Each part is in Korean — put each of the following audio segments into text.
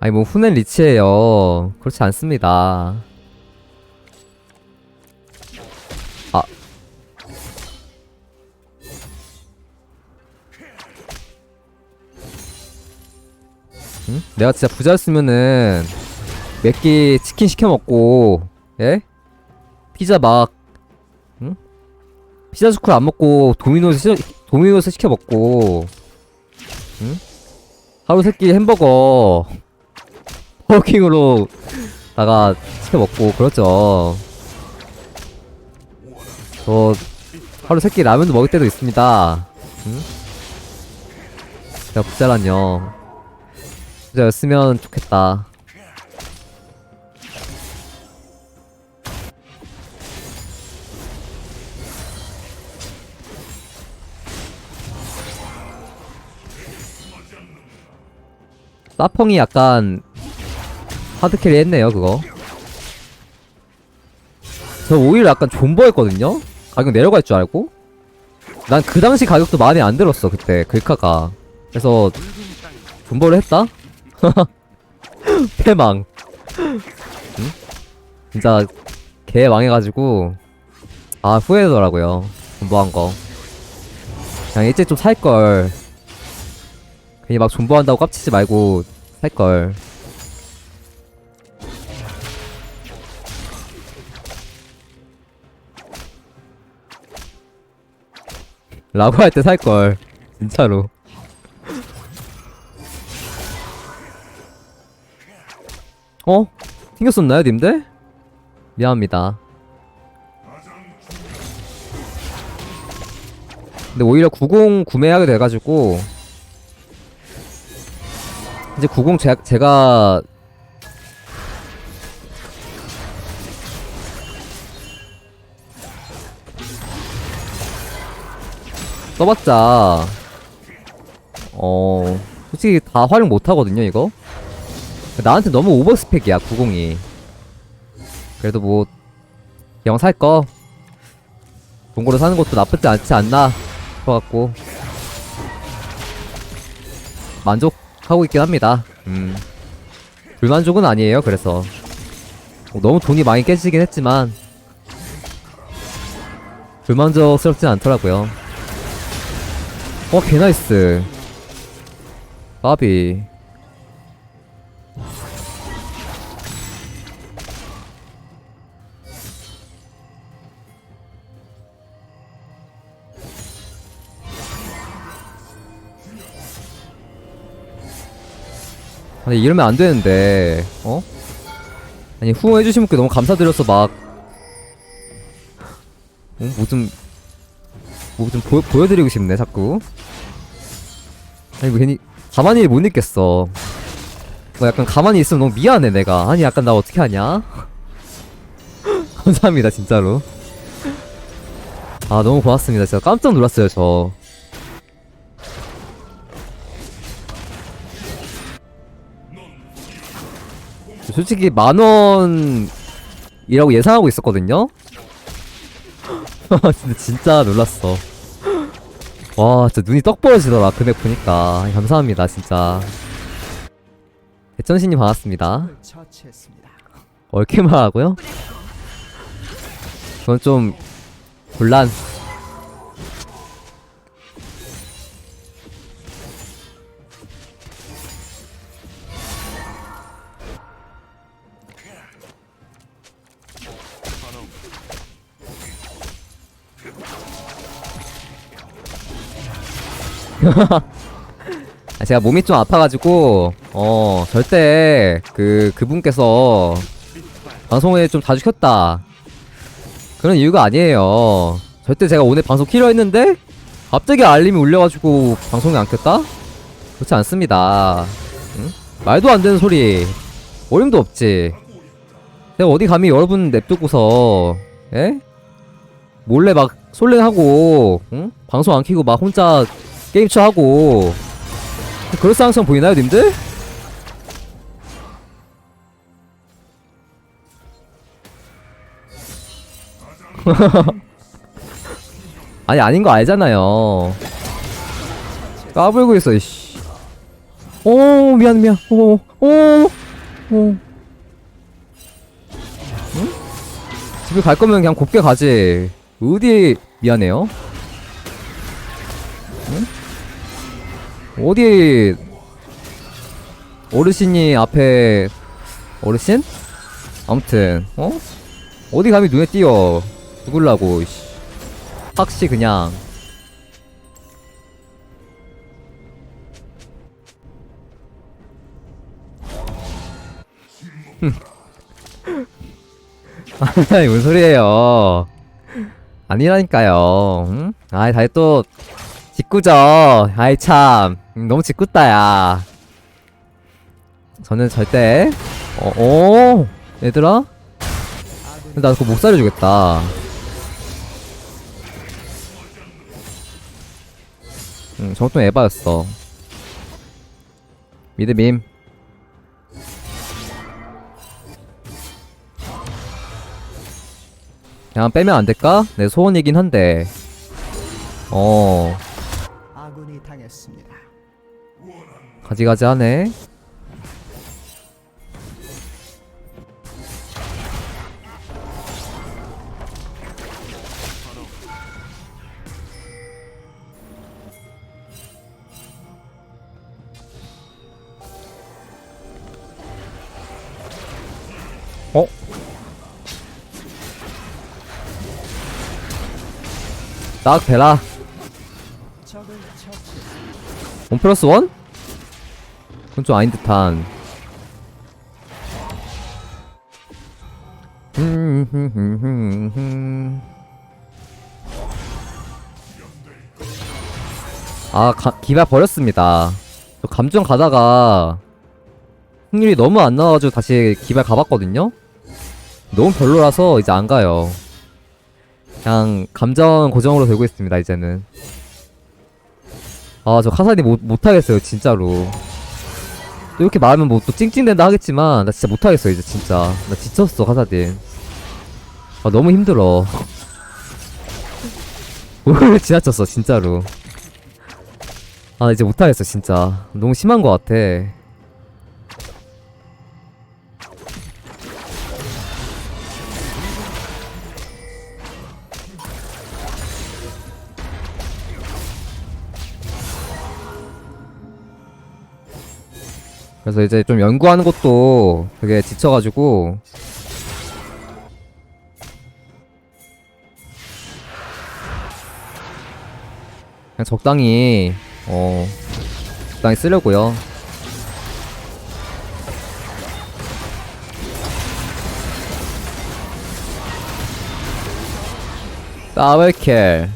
아니 뭐 후넨 리치예요 그렇지 않습니다 아 응? 내가 진짜 부자였으면은 몇 끼 치킨 시켜 먹고 예? 피자 막 응? 피자 스쿨 안 먹고 도미노스 시, 도미노스 시켜 먹고 응? 하루 세끼 햄버거 버거킹으로 다가 시켜 먹고 그렇죠. 저 하루 세끼 라면도 먹을 때도 있습니다. 응? 제가 부자란요. 부자였으면 좋겠다. 사펑이 약간 하드캐리 했네요 그거. 저 오히려 약간 존버했거든요? 가격 내려갈 줄 알고? 난 그 당시 가격도 마음에 안 들었어 그때 글카가. 그래서 존버를 했다? 패망. 응? 진짜 개 망해가지고 아 후회되더라고요 존버한 거. 그냥 일찍 좀 살걸. 괜히 막 존버한다고 깝치지 말고 살걸 라고 할 때 살걸 진짜로 어? 튕겼었나요 님들? 미안합니다 근데 오히려 90 구매하게 돼가지고 이제 90 제, 제가 써봤자. 어 솔직히 다 활용 못하거든요 이거. 나한테 너무 오버 스펙이야 90이. 그래도 뭐 영 살거. 동고로 사는 것도 나쁘지 않지 않나. 싶어갖고. 만족하고 있긴 합니다. 음. 불만족은 아니에요 그래서. 뭐 너무 돈이 많이 깨지긴 했지만. 불만족스럽진 않더라고요 어 개 나이스 까비 아니 이러면 안 되는데 어? 아니 후원해주신 분께 너무 감사드려서 막 어? 뭐좀 뭐 좀 보여드리고 싶네 자꾸. 아니 뭐 괜히 가만히 못 있겠어. 뭐 약간 가만히 있으면 너무 미안해 내가. 아니 약간 나 어떻게 하냐? 감사합니다 진짜로. 아 너무 고맙습니다. 진짜 깜짝 놀랐어요 저. 솔직히 만원이라고 예상하고 있었거든요 진짜, 진짜 놀랐어 와 진짜 눈이 떡 벌어지더라 금액 보니까 감사합니다 진짜 대천신님 반갑습니다. 얽게 말하고요? 그건 좀 곤란 제가 몸이 좀 아파가지고 어 절대 그 그분께서 방송에 좀 자주 켰다 그런 이유가 아니에요 절대 제가 오늘 방송 키려 했는데 갑자기 알림이 울려가지고 방송에 안 켰다? 그렇지 않습니다 응? 말도 안 되는 소리 어림도 없지 내가 어디 감히 여러분 냅두고서 예? 몰래 막 솔랭하고 응? 방송 안 키고 막 혼자 게임쳐 하고. 그럴싸한 보이나요 님들? 아니 아닌 거 알잖아요. 까불고 있어 이씨. 오 미안 미안. 오오오. 오. 응? 집에 갈 거면 그냥 곱게 가지. 어디 미안해요 어디 어르신이 앞에 어르신? 아무튼 어? 어디 감히 눈에 띄어 죽을라고 씨. 확시 그냥 아니 뭔 소리예요 아니라니까요 응? 아이 다시 또 짓궂어 아이 참 음, 너무 짓궂다 야. 저는 절대 어, 어? 얘들아? 나 그거 못 살려주겠다. 응 저것도 에바였어. 미드빔. 그냥 빼면 안 될까? 내 소원이긴 한데. 어, 아군이 당했습니다. 가지가지 하네. 어? 딱 되라. 원 플러스 원? 그건 좀 아닌 듯한. 아, 가, 기발 버렸습니다. 저 감정 가다가 확률이 너무 안 나와가지고 다시 기발 가봤거든요? 너무 별로라서 이제 안 가요. 그냥 감정 고정으로 되고 있습니다, 이제는. 아, 저 카사디 못, 못하겠어요, 진짜로. 또 이렇게 말하면 뭐 또 찡찡댄다 하겠지만, 나 진짜 못하겠어, 이제 진짜. 나 지쳤어, 카사딘. 아, 너무 힘들어. 오늘 지나쳤어, 진짜로. 아, 나 이제 못하겠어, 진짜. 너무 심한 것 같아. 그래서 이제 좀 연구하는 것도 되게 지쳐가지고 그냥 적당히 어 적당히 쓰려고요. 더블킬.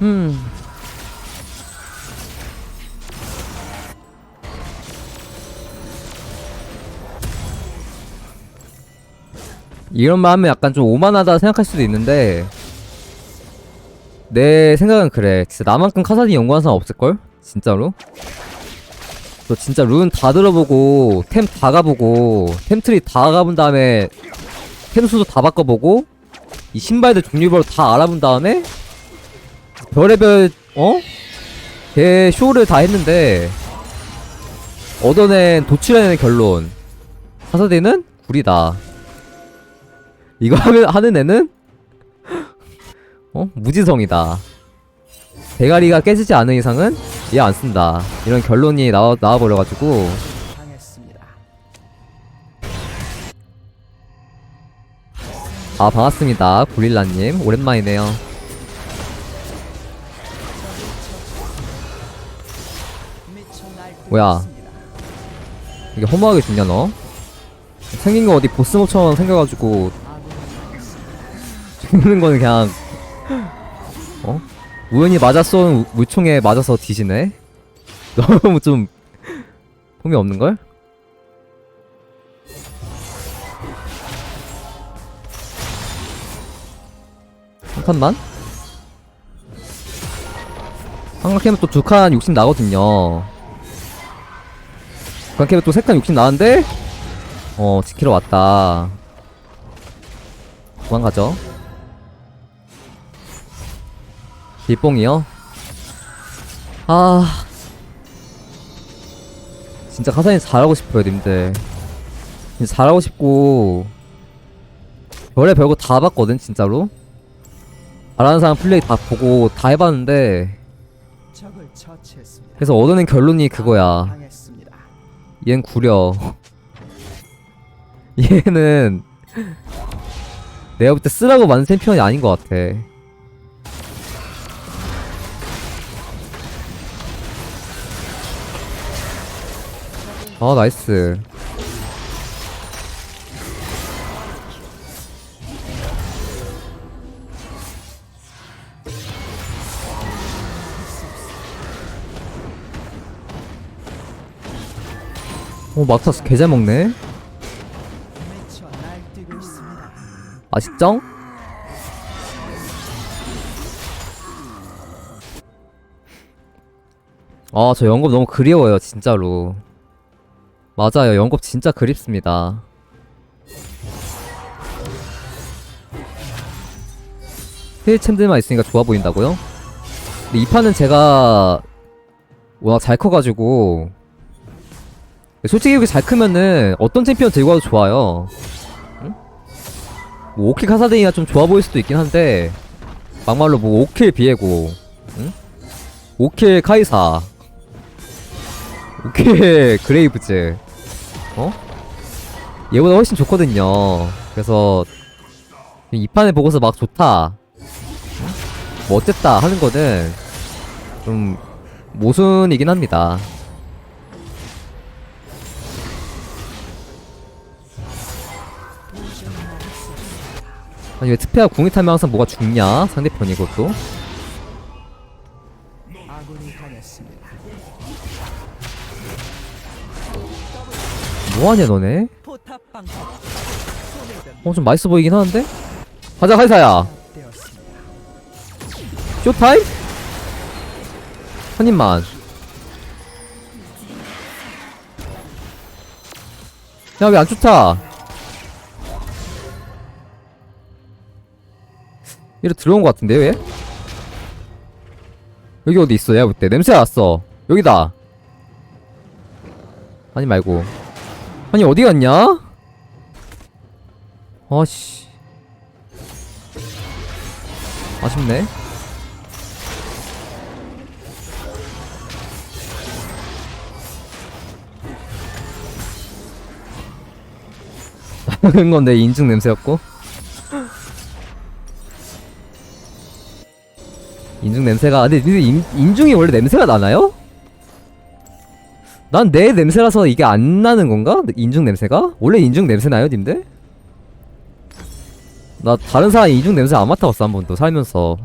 음. 이런 말 하면 약간 좀 오만하다 생각할 수도 있는데 내 생각은 그래 진짜 나만큼 카사딘 연구한 사람 없을걸? 진짜로? 너 진짜 룬 다 들어보고 템 다 가보고 템트리 다 가본 다음에 템 수도 다 바꿔보고 이 신발들 종류별로 다 알아본 다음에 별의별 어? 개 쇼를 다 했는데 얻어낸 도출해낸 결론 카사딘은 구리다 이거 하면 하는 애는 어 무지성이다. 대가리가 깨지지 않은 이상은 얘 안 쓴다. 이런 결론이 나와 나와 버려가지고 당했습니다. 아 반갑습니다 구릴라님 오랜만이네요. 뭐야? 이게 허무하게 죽냐 너? 생긴 거 어디 보스모처럼 생겨가지고. 죽는 거는 그냥 어 우연히 우- 물총에 맞아서 뒤지네. 너무 좀 폼이 없는 걸? 한 칸만? 한 칸 캐면 또두 칸 욕심 나거든요. 두칸 캐면 또 세 칸 욕심 나는데? 어, 지키러 왔다. 도망가죠. 딜뽕이요? 아, 진짜 카사딘 잘하고 싶어요 님들 진짜 잘하고 싶고 별의 별거 다 봤거든 진짜로 잘하는 사람 플레이 다 보고 다 해봤는데. 그래서 얻어낸 결론이 그거야. 얘는 구려 얘는 내가 볼 때 쓰라고 만든 챔피언이 아닌 것 같아 아 나이스 오 마타스 개잘 먹네. 아시죠? 아, 저 영겁 너무 그리워요, 진짜로. 맞아요, 영겁 진짜 그립습니다. 힐챔들만 있으니까 좋아 보인다고요? 근데 이 판은 제가 워낙 잘 커가지고 솔직히 이렇게 잘 크면은 어떤 챔피언 들고 와도 좋아요. 뭐 5킬 카사딘이가 좀 좋아 보일 수도 있긴 한데 막말로 뭐 5킬 비에고 응? 5킬 카이사 5킬 그레이브즈 어? 얘보다 훨씬 좋거든요 그래서 이 판을 보고서 막 좋다 응? 뭐 어쨌다 하는 거는 좀 모순이긴 합니다 아니 왜 특패가 궁이 타면 항상 뭐가 죽냐 상대편이 그것도 뭐하냐 너네? 어 좀 맛있어 보이긴 하는데? 가자 카이사야. 쇼타임? 한 입만. 야 왜 안 좋다? 이리 들어온 것 같은데 왜? 여기 어디 있어 내가 볼때? 냄새 났어. 여기다. 아니 말고 아니 어디 갔냐? 아씨 아쉽네 작은 건내 인중 냄새였고 인중 냄새가 근데 인, 인중이 원래 냄새가 나나요? 난 내 냄새라서 이게 안 나는 건가? 인중 냄새가? 원래 인중 냄새 나요 님들? 나 다른 사람 인중 냄새 안 맡아봤어 한 번도 살면서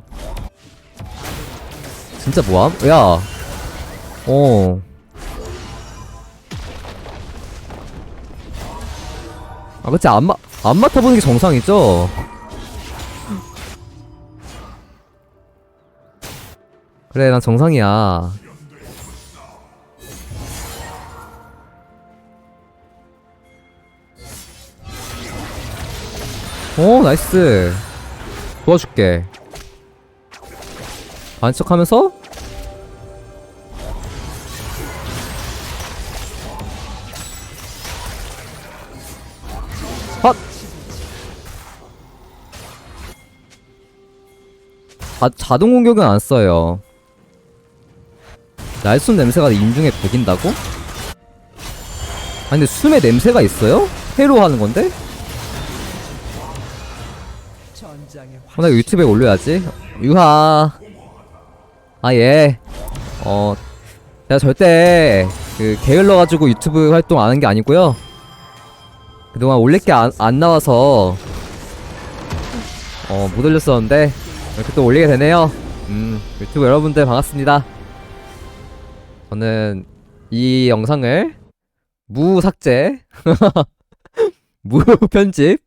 진짜 뭐함? 야 어. 아, 그치, 안, 마, 안 맡아보는 게 정상이죠? 그래, 난 정상이야. 오, 나이스. 도와줄게. 반척하면서 헛! 자, 자동 공격은 안 써요. 날숨 냄새가 인중에 배긴다고? 아니 근데 숨에 냄새가 있어요? 회로 하는 건데? 전장의 어, 나 유튜브에 올려야지. 유하. 아, 예. 어, 제가 절대, 그, 게을러가지고 유튜브 활동 안 한 게 아니고요 그동안 올릴 게 안, 안 나와서, 어, 못 올렸었는데, 이렇게 또 올리게 되네요. 음, 유튜브 여러분들 반갑습니다. 저는 이 영상을 무삭제, 무편집,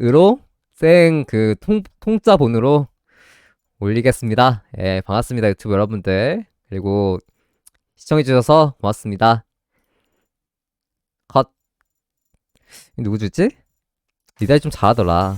으로 생그 통, 통짜본으로 올리겠습니다. 예, 반갑습니다. 유튜브 여러분들. 그리고 시청해주셔서 고맙습니다. 컷. 누구 주지? 니달이 좀 잘하더라.